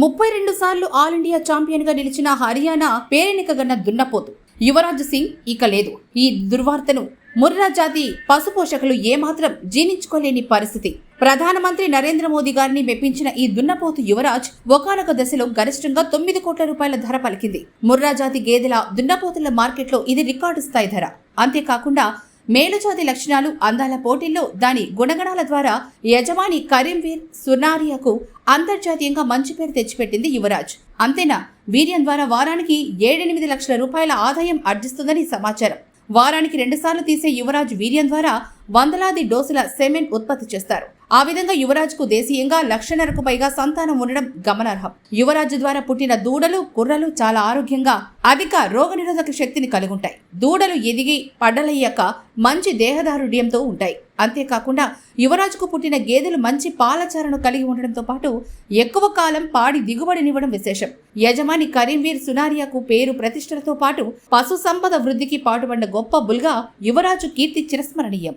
ముప్పై రెండు సార్లు ఆల్ ఇండియా ఛాంపియన్గా నిలిచిన హర్యానా పేరెనికగన్న దున్నపోతు. యువరాజ్ సింగ్ ఇక లేదు. ఈ దుర్వార్తను ముర్రా జాతి పశుపోషకులు ఏమాత్రం జీర్ణించుకోలేని పరిస్థితి. ప్రధానమంత్రి నరేంద్ర మోదీ గారిని మెప్పించిన ఈ దున్నపోతు యువరాజ్ ఒకానొక దశలో గరిష్టంగా తొమ్మిది కోట్ల రూపాయల ధర పలికింది. ముర్రా జాతి గేదెల దున్నపోతుల మార్కెట్లో ఇది రికార్డు స్థాయి ధర. అంతేకాకుండా మేలుజాతి లక్షణాలు అందాల పోటీల్లో దాని గుణగణాల ద్వారా యజమాని కరీంవీర్ సునారియాకు అంతర్జాతీయంగా మంచి పేరు తెచ్చిపెట్టింది యువరాజ్. అంతేనా? వీర్యం ద్వారా వారానికి ఏడెనిమిది లక్షల రూపాయల ఆదాయం అర్జిస్తుందని సమాచారం. వారానికి రెండుసార్లు తీసే యువరాజ్ వీర్యం ద్వారా వందలాది డోసుల సెమెంట్ ఉత్పత్తి చేస్తారు. ఆ విధంగా యువరాజ్కు దేశీయంగా లక్షన్నరకు పైగా సంతానం ఉండడం గమనార్హం. యువరాజు ద్వారా పుట్టిన దూడలు కుర్రలు చాలా ఆరోగ్యంగా అధిక రోగనిరోధక శక్తిని కలిగుంటాయి. దూడలు ఎదిగి పడ్డలయ్యాక మంచి దేహదారుఢ్యంతో ఉంటాయి. అంతేకాకుండా యువరాజుకు పుట్టిన గేదెలు మంచి పాలచారను కలిగి ఉండడంతో పాటు ఎక్కువ కాలం పాడి దిగుబడినివ్వడం విశేషం. యజమాని కరీంవీర్ సునారియాకు పేరు ప్రతిష్టలతో పాటు పశు సంపద వృద్ధికి పాటుపడిన గొప్ప బుల్గా యువరాజు కీర్తి చిరస్మరణీయం.